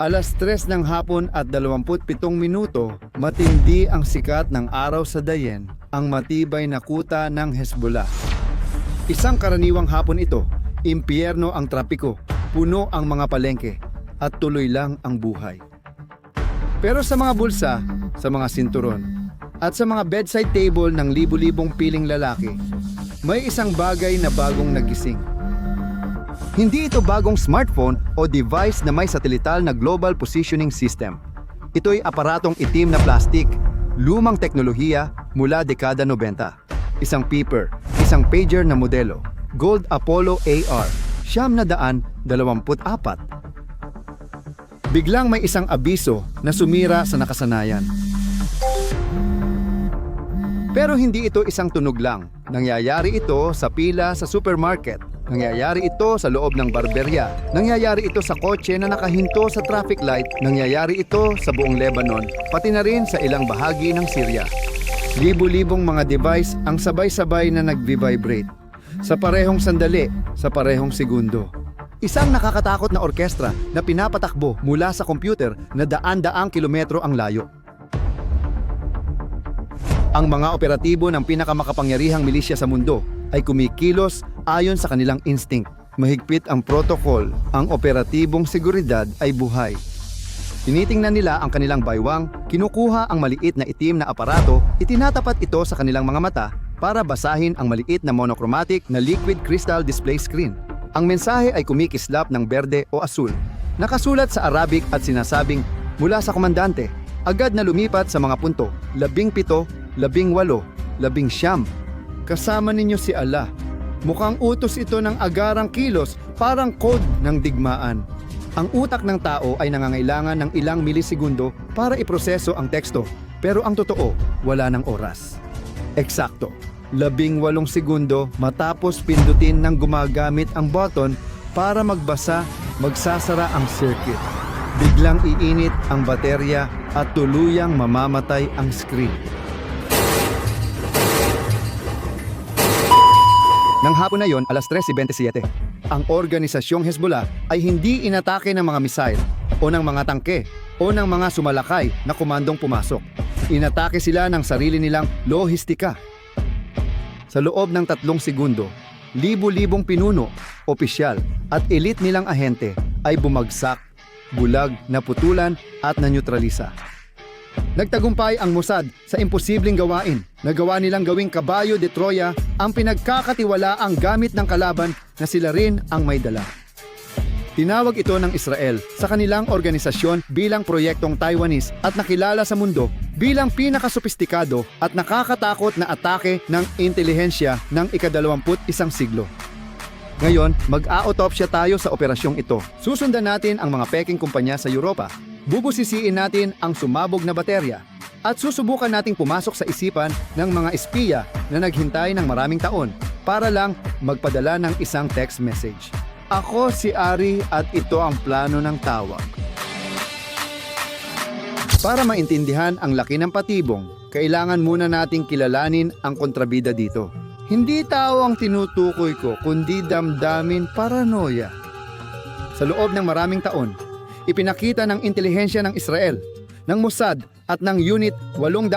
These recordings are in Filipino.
Alas 3 ng hapon at 27 minuto, matindi ang sikat ng araw sa Dayen, ang matibay na kuta ng Hezbollah. Isang karaniwang hapon ito, impyerno ang trapiko, puno ang mga palengke, at tuloy lang ang buhay. Pero sa mga bulsa, sa mga sinturon, at sa mga bedside table ng libu-libong piling lalaki, may isang bagay na bagong nagising. Hindi ito bagong smartphone o device na may satelital na global positioning system. Ito'y aparatong itim na plastik, lumang teknolohiya mula dekada 90. Isang peeper, isang pager na modelo, Gold Apollo AR, siyam na daan, dalawamput apat. Biglang may isang abiso na sumira sa nakasanayan. Pero hindi ito isang tunog lang. Nangyayari ito sa pila sa supermarket. Nangyayari ito sa loob ng barberya. Nangyayari ito sa kotse na nakahinto sa traffic light. Nangyayari ito sa buong Lebanon, pati na rin sa ilang bahagi ng Syria. Libo-libong mga device ang sabay-sabay na nag-vibrate. Sa parehong sandali, sa parehong segundo. Isang nakakatakot na orkestra na pinapatakbo mula sa computer na daan-daang kilometro ang layo. Ang mga operatibo ng pinakamakapangyarihang milisya sa mundo ay kumikilos ayon sa kanilang instinct. Mahigpit ang protocol, ang operatibong seguridad ay buhay. Tinitingnan nila ang kanilang baywang, kinukuha ang maliit na itim na aparato, itinatapat ito sa kanilang mga mata para basahin ang maliit na monochromatic na liquid crystal display screen. Ang mensahe ay kumikislap ng berde o asul. Nakasulat sa Arabic at sinasabing mula sa komandante, agad na lumipat sa mga punto, labing pito, labing walo, labing siyam. Kasama ninyo si Allah. Mukhang utos ito ng agarang kilos, parang code ng digmaan. Ang utak ng tao ay nangangailangan ng ilang milisegundo para iproseso ang teksto, pero ang totoo, wala ng oras. Eksakto, labing walong segundo matapos pindutin ng gumagamit ang button para magbasa, magsasara ang circuit. Biglang iinit ang baterya at tuluyang mamamatay ang screen. Nang hapon na yon, alas 3.27, ang organisasyong Hezbollah ay hindi inatake ng mga misail o ng mga tangke o ng mga sumalakay na komandong pumasok. Inatake sila ng sarili nilang lohistika. Sa loob ng tatlong segundo, libu-libong pinuno, opisyal at elite nilang ahente ay bumagsak, bulag, naputulan at nanyutralisa. Nagtagumpay ang Mossad sa imposibleng gawain. Nagawa nilang gawing kabayo de Troya ang pinagkakatiwalaang gamit ng kalaban na sila rin ang may dala. Tinawag ito ng Israel sa kanilang organisasyon bilang proyektong Taiwanese at nakilala sa mundo bilang pinakasopistikado at nakakatakot na atake ng intelihensya ng ikadalawamput isang siglo. Ngayon, mag-autopsya tayo sa operasyong ito. Susundan natin ang mga peking kumpanya sa Europa. Bubusisiin natin ang sumabog na baterya. At susubukan nating pumasok sa isipan ng mga espiya na naghintay ng maraming taon para lang magpadala ng isang text message. Ako si Ari at ito ang plano ng tawag. Para maintindihan ang laki ng patibong, kailangan muna nating kilalanin ang kontrabida dito. Hindi tao ang tinutukoy ko, kundi damdamin paranoia. Sa loob ng maraming taon, ipinakita ng intelihensya ng Israel, ng Mossad at ng Unit 800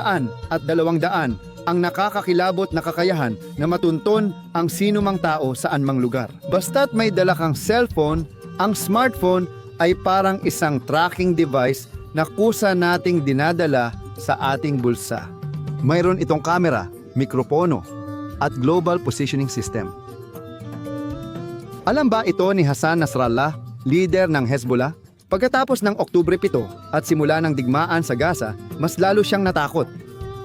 at 200 ang nakakakilabot na kakayahan na matunton ang sinumang tao saan mang lugar. Basta't may dala kang cellphone, ang smartphone ay parang isang tracking device na kusa nating dinadala sa ating bulsa. Mayroon itong kamera, mikropono, at global positioning system. Alam ba ito ni Hassan Nasrallah, leader ng Hezbollah? Pagkatapos ng Oktubre 7 at simula ng digmaan sa Gaza, mas lalo siyang natakot.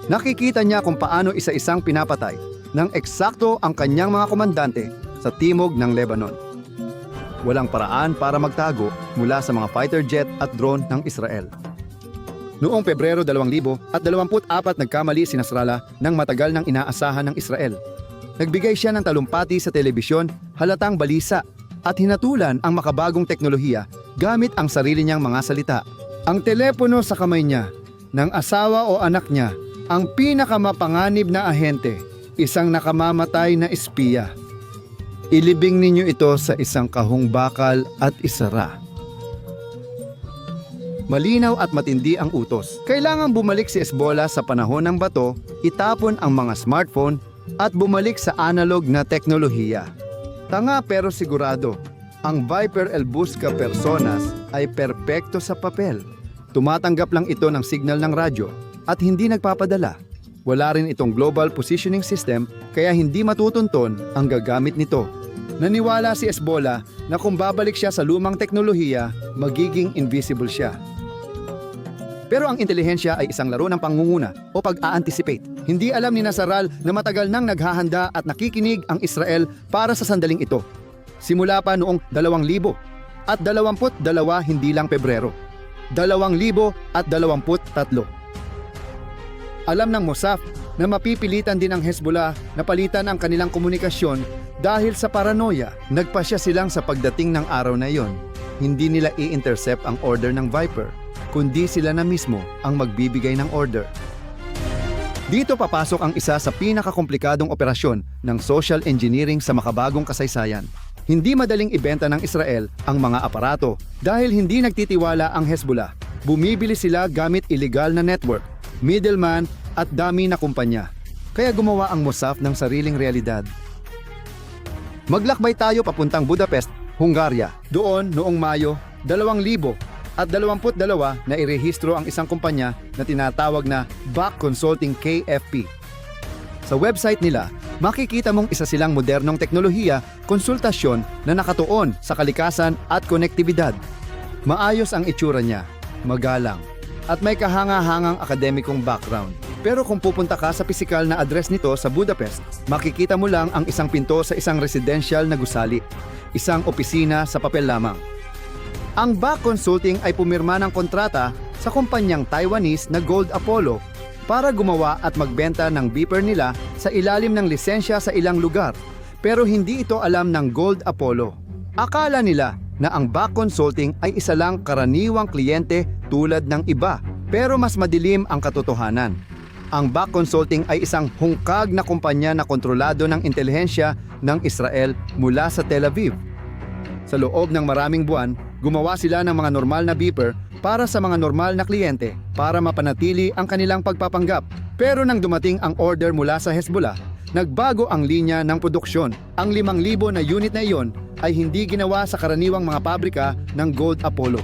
Nakikita niya kung paano isa-isang pinapatay ng eksakto ang kanyang mga komandante sa timog ng Lebanon. Walang paraan para magtago mula sa mga fighter jet at drone ng Israel. Noong Pebrero 2000 at 24 nagkamali si Nasrallah ng matagal ng inaasahan ng Israel. Nagbigay siya ng talumpati sa telebisyon, halatang balisa at hinatulan ang makabagong teknolohiya gamit ang sarili niyang mga salita. Ang telepono sa kamay niya, ng asawa o anak niya, ang pinakamapanganib na ahente, isang nakamamatay na espiya. Ilibing ninyo ito sa isang kahong bakal at isara. Malinaw at matindi ang utos. Kailangan bumalik si Esbola sa panahon ng bato, itapon ang mga smartphone, at bumalik sa analog na teknolohiya. Tanga pero sigurado, ang Viper El Busca Personas ay perpekto sa papel. Tumatanggap lang ito ng signal ng radyo at hindi nagpapadala. Wala rin itong global positioning system kaya hindi matutunton ang gagamit nito. Naniwala si Esbola na kung babalik siya sa lumang teknolohiya, magiging invisible siya. Pero ang intelihensya ay isang laro ng pangunguna o pag-a-anticipate. Hindi alam ni Nasaral na matagal nang naghahanda at nakikinig ang Israel para sa sandaling ito. Simula pa noong 2000 at 22 hindi lang Pebrero. 2000 at 23. Alam ng Mossad na mapipilitan din ang Hezbollah na palitan ang kanilang komunikasyon dahil sa paranoia. Nagpasya silang sa pagdating ng araw na iyon. Hindi nila i-intercept ang order ng Viper, kundi sila na mismo ang magbibigay ng order. Dito papasok ang isa sa pinakakomplikadong operasyon ng social engineering sa makabagong kasaysayan. Hindi madaling ibenta ng Israel ang mga aparato dahil hindi nagtitiwala ang Hezbollah. Bumibili sila gamit illegal na network, middleman at dami na kumpanya. Kaya gumawa ang Mossad ng sariling realidad. Maglakbay tayo papuntang Budapest, Hungaria. Doon, noong Mayo, 2000 at 22 na irehistro ang isang kumpanya na tinatawag na Back Consulting KFP. Sa website nila, makikita mong isa silang modernong teknolohiya, konsultasyon na nakatuon sa kalikasan at konektibidad. Maayos ang itsura niya, magalang, at may kahanga-hangang akademikong background. Pero kung pupunta ka sa pisikal na address nito sa Budapest, makikita mo lang ang isang pinto sa isang residential na gusali, isang opisina sa papel lamang. Ang Back Consulting ay pumirma ng kontrata sa kumpanyang Taiwanese na Gold Apollo para gumawa at magbenta ng beeper nila sa ilalim ng lisensya sa ilang lugar. Pero hindi ito alam ng Gold Apollo. Akala nila na ang Back Consulting ay isa lang karaniwang kliyente tulad ng iba, pero mas madilim ang katotohanan. Ang Back Consulting ay isang hungkag na kumpanya na kontrolado ng intelihensya ng Israel mula sa Tel Aviv. Sa loob ng maraming buwan, gumawa sila ng mga normal na beeper para sa mga normal na kliyente para mapanatili ang kanilang pagpapanggap. Pero nang dumating ang order mula sa Hezbollah, nagbago ang linya ng produksyon. Ang 5,000 na unit na iyon ay hindi ginawa sa karaniwang mga pabrika ng Gold Apollo.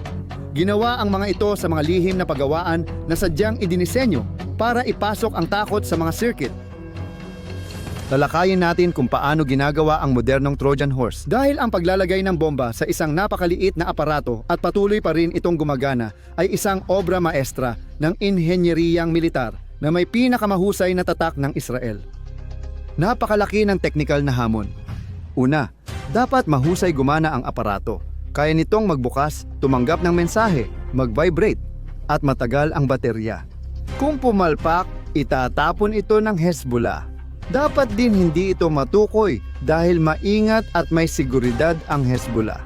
Ginawa ang mga ito sa mga lihim na paggawaan na sadyang idinisenyo para ipasok ang takot sa mga circuit Talakayin natin kung paano ginagawa ang modernong Trojan horse. Dahil ang paglalagay ng bomba sa isang napakaliit na aparato at patuloy pa rin itong gumagana ay isang obra maestra ng inhenyeriyang militar na may pinakamahusay na tatak ng Israel. Napakalaki ng teknikal na hamon. Una, dapat mahusay gumana ang aparato. Kaya nitong magbukas, tumanggap ng mensahe, mag-vibrate, at matagal ang baterya. Kung pumalpak, itatapon ito ng Hezbollah. Dapat din hindi ito matukoy dahil maingat at may seguridad ang Hezbollah.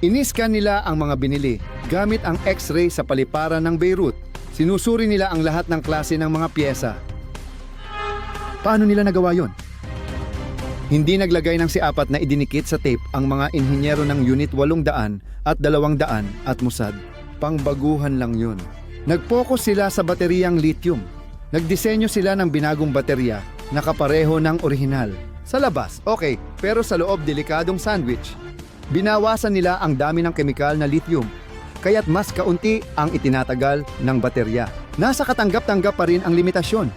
Iniskan nila ang mga binili gamit ang X-ray sa paliparan ng Beirut. Sinusuri nila ang lahat ng klase ng mga pyesa. Paano nila nagawa yon? Hindi naglagay ng si-apat na idinikit sa tape ang mga inhinyero ng Unit 800 at 200 at Mossad. Pangbaguhan lang yun. Nag-focus sila sa bateriyang lithium. Nagdisenyo sila ng binagong baterya na kapareho ng orihinal. Sa labas, okay, pero sa loob delikadong sandwich. Binawasan nila ang dami ng kemikal na lithium, kaya't mas kaunti ang itinatagal ng baterya. Nasa katanggap-tanggap pa rin ang limitasyon.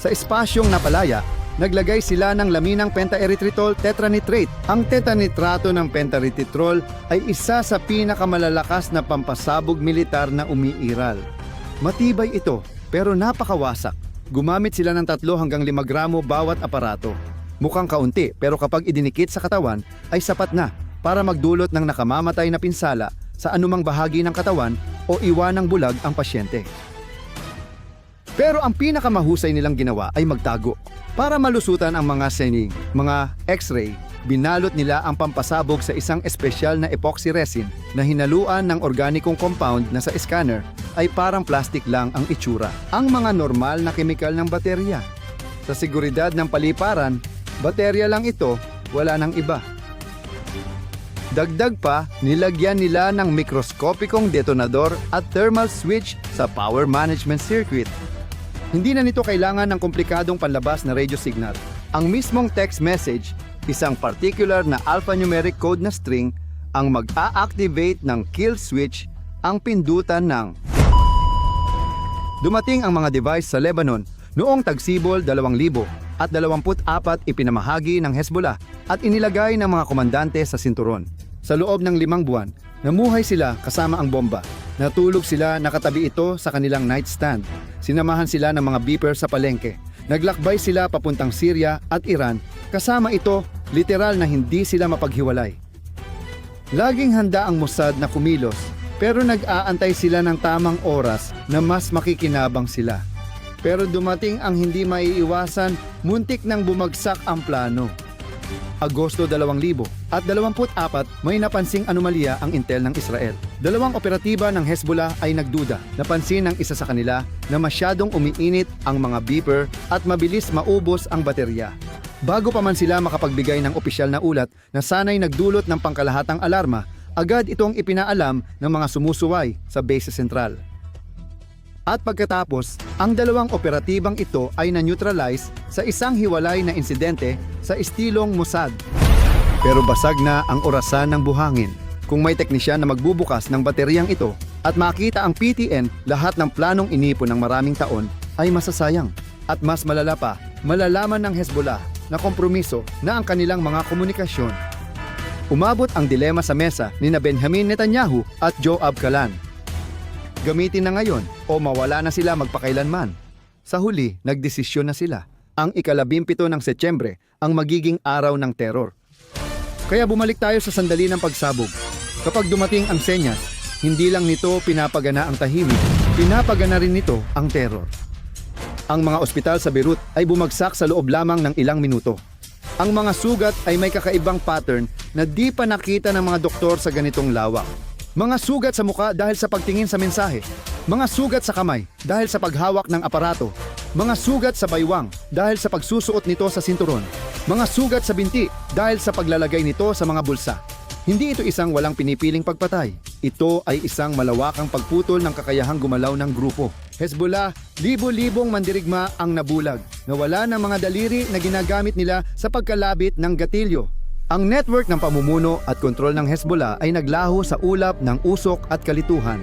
Sa espasyong napalaya, naglagay sila ng laminang pentaerythritol tetranitrate. Ang tetranitrato ng pentaerythritol ay isa sa pinakamalalakas na pampasabog militar na umiiral. Matibay ito, pero napakawasak. Gumamit sila ng 3 hanggang 5 gramo bawat aparato. Mukhang kaunti pero kapag idinikit sa katawan ay sapat na para magdulot ng nakamamatay na pinsala sa anumang bahagi ng katawan o iwanang bulag ang pasyente. Pero ang pinakamahusay nilang ginawa ay magtago. Para malusutan ang mga sening, mga x-ray, binalot nila ang pampasabog sa isang espesyal na epoxy resin na hinaluan ng organikong compound na sa scanner ay parang plastic lang ang itsura. Ang mga normal na kemikal ng baterya. Sa seguridad ng paliparan, baterya lang ito, wala nang iba. Dagdag pa, nilagyan nila ng mikroskopikong detonador at thermal switch sa power management circuit. Hindi na nito kailangan ng komplikadong panlabas na radio signal. Ang mismong text message, isang particular na alphanumeric code na string, ang mag-a-activate ng kill switch ang pindutan ng Dumating ang mga device sa Lebanon noong tagsibol 2000 at 24 ipinamahagi ng Hezbollah at inilagay ng mga komandante sa sinturon. Sa loob ng limang buwan, namuhay sila kasama ang bomba. Natulog sila nakatabi ito sa kanilang nightstand. Sinamahan sila ng mga beeper sa palengke. Naglakbay sila papuntang Syria at Iran. Kasama ito, literal na hindi sila mapaghiwalay. Laging handa ang Mossad na kumilos, pero nag-aantay sila ng tamang oras na mas makikinabang sila. Pero dumating ang hindi maiiwasan, muntik nang bumagsak ang plano. Agosto 2000 at 24 may napansing anomalya ang intel ng Israel. Dalawang operatiba ng Hezbollah ay nagduda. Napansin ng isa sa kanila na masyadong umiinit ang mga beeper at mabilis maubos ang baterya. Bago pa man sila makapagbigay ng opisyal na ulat na sanay nagdulot ng pangkalahatang alarma, agad itong ipinaalam ng mga sumusuway sa base sentral. At pagkatapos, ang dalawang operatibang ito ay na-neutralize sa isang hiwalay na insidente sa estilong Mossad. Pero basag na ang orasan ng buhangin. Kung may teknisyan na magbubukas ng bateryang ito at makita ang PTN lahat ng planong inipon ng maraming taon ay masasayang. At mas malala pa, malalaman ng Hezbollah na kompromiso na ang kanilang mga komunikasyon. Umabot ang dilema sa mesa ni na Benjamin Netanyahu at Joab Kalan gamitin na ngayon o mawala na sila magpakailanman. Sa huli, nagdesisyon na sila. Ang ikalabimpito ng Setyembre ang magiging araw ng teror. Kaya bumalik tayo sa sandali ng pagsabog. Kapag dumating ang senyas, hindi lang nito pinapagana ang tahimik, pinapagana rin nito ang teror. Ang mga ospital sa Beirut ay bumagsak sa loob lamang ng ilang minuto. Ang mga sugat ay may kakaibang pattern na di pa nakita ng mga doktor sa ganitong lawak. Mga sugat sa muka dahil sa pagtingin sa mensahe. Mga sugat sa kamay dahil sa paghawak ng aparato. Mga sugat sa baywang dahil sa pagsusuot nito sa sinturon. Mga sugat sa binti dahil sa paglalagay nito sa mga bulsa. Hindi ito isang walang pinipiling pagpatay. Ito ay isang malawakang pagputol ng kakayahang gumalaw ng grupo. Hezbollah, libo-libong mandirigma ang nabulag. Nawala ng mga daliri na ginagamit nila sa pagkalabit ng gatilyo. Ang network ng pamumuno at kontrol ng Hezbollah ay naglaho sa ulap ng usok at kalituhan.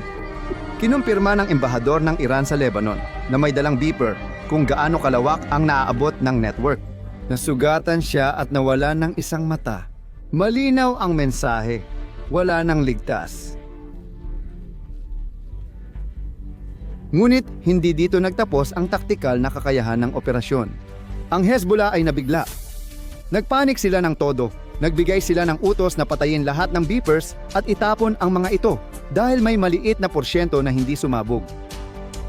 Kinumpirma ng embahador ng Iran sa Lebanon na may dalang beeper kung gaano kalawak ang naaabot ng network. Nasugatan siya at nawala ng isang mata. Malinaw ang mensahe. Wala nang ligtas. Ngunit hindi dito nagtapos ang taktikal na kakayahan ng operasyon. Ang Hezbollah ay nabigla. Nagpanik sila ng todo Nagbigay sila ng utos na patayin lahat ng beepers at itapon ang mga ito dahil may maliit na porsyento na hindi sumabog.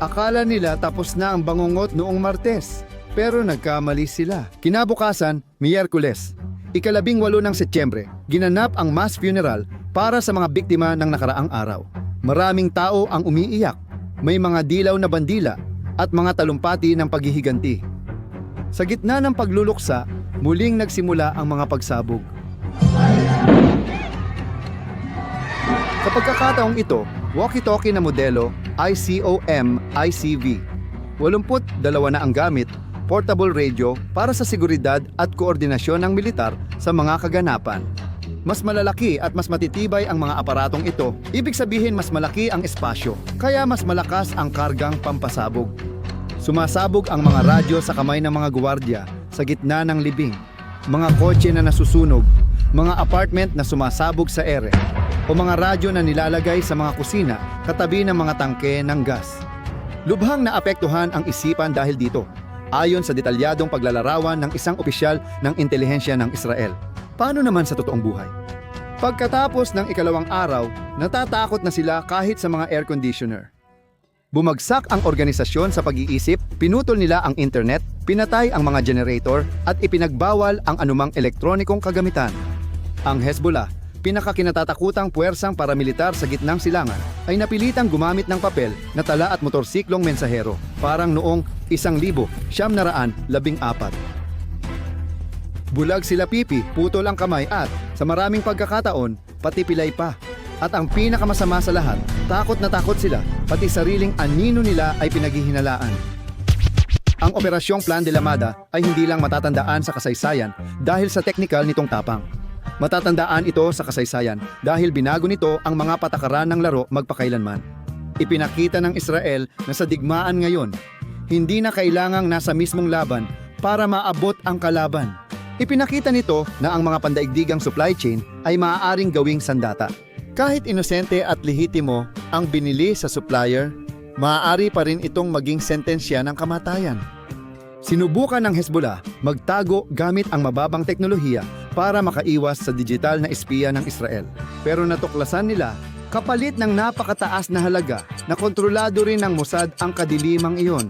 Akala nila tapos na ang bangungot noong Martes, pero nagkamali sila. Kinabukasan, Miyerkules, ikalabing walo ng Setyembre, ginanap ang mass funeral para sa mga biktima ng nakaraang araw. Maraming tao ang umiiyak, may mga dilaw na bandila at mga talumpati ng paghihiganti. Sa gitna ng pagluluksa, muling nagsimula ang mga pagsabog. Sa pagkakataong ito, walkie-talkie na modelo ICOM-ICV. 82 na ang gamit, portable radio para sa seguridad at koordinasyon ng militar sa mga kaganapan. Mas malalaki at mas matitibay ang mga aparatong ito, ibig sabihin mas malaki ang espasyo, kaya mas malakas ang kargang pampasabog. Sumasabog ang mga radyo sa kamay ng mga gwardiya sa gitna ng libing, mga kotse na nasusunog, mga apartment na sumasabog sa ere, o mga radyo na nilalagay sa mga kusina katabi ng mga tangke ng gas. Lubhang naapektuhan ang isipan dahil dito, ayon sa detalyadong paglalarawan ng isang opisyal ng intelihensya ng Israel. Paano naman sa totoong buhay? Pagkatapos ng ikalawang araw, natatakot na sila kahit sa mga air conditioner. Bumagsak ang organisasyon sa pag-iisip, pinutol nila ang internet, pinatay ang mga generator at ipinagbawal ang anumang elektronikong kagamitan. Ang Hezbollah, pinakakinatatakutang puwersang paramilitar sa gitnang silangan, ay napilitang gumamit ng papel na tala at motorsiklong mensahero, parang noong isang libo, siyam naraan, labing apat. Bulag sila pipi, putol ang kamay at, sa maraming pagkakataon, pati pilay pa. At ang pinakamasama sa lahat, takot na takot sila, pati sariling anino nila ay pinaghihinalaan. Ang operasyong Plan de la Mada ay hindi lang matatandaan sa kasaysayan dahil sa teknikal nitong tapang. Matatandaan ito sa kasaysayan dahil binago nito ang mga patakaran ng laro magpakailanman. Ipinakita ng Israel na sa digmaan ngayon, hindi na kailangang nasa mismong laban para maabot ang kalaban. Ipinakita nito na ang mga pandaigdigang supply chain ay maaaring gawing sandata. Kahit inosente at lehitimo ang binili sa supplier, maaari pa rin itong maging sentensya ng kamatayan. Sinubukan ng Hezbollah magtago gamit ang mababang teknolohiya para makaiwas sa digital na espiya ng Israel. Pero natuklasan nila kapalit ng napakataas na halaga na kontrolado rin ng Mossad ang kadilimang iyon.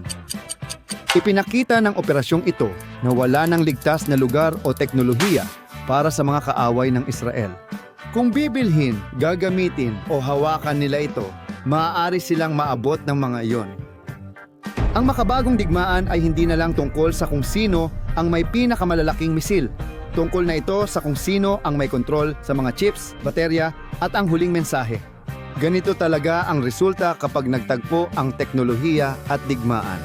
Ipinakita ng operasyong ito na wala ng ligtas na lugar o teknolohiya para sa mga kaaway ng Israel. Kung bibilhin, gagamitin o hawakan nila ito, maaari silang maabot ng mga iyon. Ang makabagong digmaan ay hindi na lang tungkol sa kung sino ang may pinakamalalaking misil. Tungkol na ito sa kung sino ang may kontrol sa mga chips, baterya at ang huling mensahe. Ganito talaga ang resulta kapag nagtagpo ang teknolohiya at digmaan.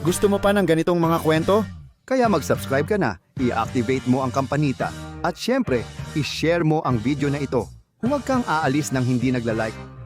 Gusto mo pa ng ganitong mga kwento? Kaya mag-subscribe ka na, i-activate mo ang kampanita, at syempre, i-share mo ang video na ito. Huwag kang aalis ng hindi nagla-like